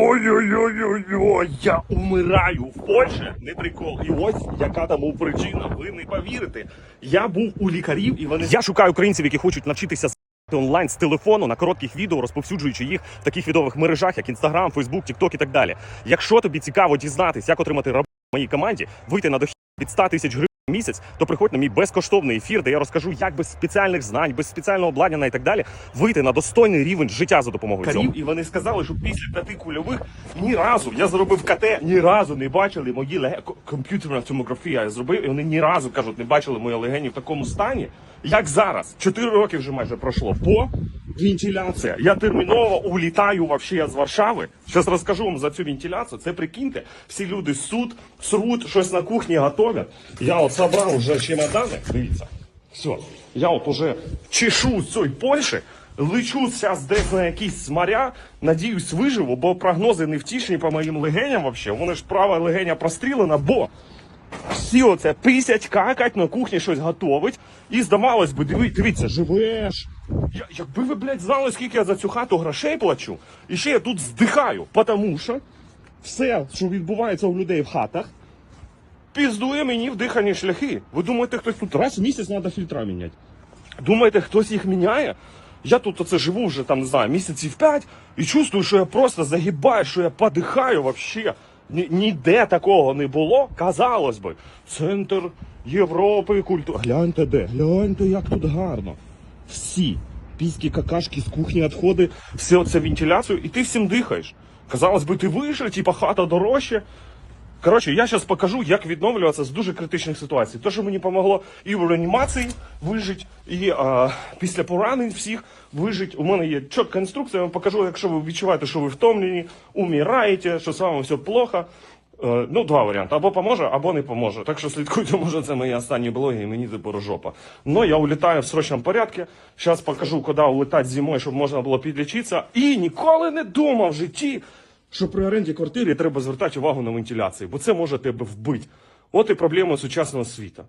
Ой-ой-ой-ой-ой, я умираю в Польщі, не прикол. І ось яка тому причина. Ви не повірите. Я був у лікарів і вони. Я шукаю українців, які хочуть навчитися онлайн з телефону на коротких відео, розповсюджуючи їх в таких відових мережах, як Instagram, Facebook, TikTok і так далі. Якщо тобі цікаво дізнатись, як отримати роботу в моїй команді, вийти на дохід від 100 тисяч гривень. Місяць, то приходь на мій безкоштовний ефір, де я розкажу, як без спеціальних знань, без спеціального обладнання і так далі вийти на достойний рівень життя за допомогою цього. І вони сказали, що після п'яти кульових ні разу я зробив КТ, ні разу не бачили мої легені. Комп'ютерна томографія я зробив, і вони ні разу кажуть, не бачили мої легені в такому стані, як зараз. Чотири роки вже майже пройшло. Бо вентиляція. Я терміново улітаю вообще з Варшави. Зараз розкажу вам за цю вентиляцію. Це прикиньте, всі люди суд, срут, щось на кухні готовлять. Я от забрав вже чемодани. Дивіться. Все, я от уже чешу з цієї Польщі, лечу зараз десь на якісь моря, надіюсь, виживу, бо прогнози не втішні по моїм легеням вообще. Вони ж права легеня прострілена, бо всі оце писять, какать, на кухні щось готовить. І здавалось би, дивіться, живеш. Я, якби ви, блядь, знали, скільки я за цю хату грошей плачу, і ще я тут здихаю, тому що все, що відбувається у людей в хатах, піздує мені в дихані шляхи. Ви думаєте, хтось тут раз в місяць треба фільтра міняти? Думаєте, хтось їх міняє? Я тут оце живу вже там, не знаю, місяців п'ять і чувствую, що я просто загибаю, що я подихаю вообще. Ніде такого не було. Казалось би, центр Європи, культури. Гляньте де, гляньте, як тут гарно. Всі піські какашки з кухні відходи, все це вентиляцію, і ти всім дихаєш. Казалось би, ти вийшов, типа хата дорожче. Коротше, я зараз покажу, як відновлюватися з дуже критичних ситуацій. Те, що мені допомогло і в реанімації вижити, і а, після поранень всіх вижити. У мене є чітка інструкція, я вам покажу, якщо ви відчуваєте, що ви втомлені, умираєте, що з вами все плохо. Е, ну, два варіанти. Або поможе, або не поможе. Так що слідкуйте, може, це мої останні блоги, і мені тепер жопа. Но я улітаю в срочному порядку. Зараз покажу, куди улетати зимою, щоб можна було підлічитися. І ніколи не думав в житті, що при оренді квартири треба звертати увагу на вентиляцію, бо це може тебе вбити. От і проблема сучасного світу.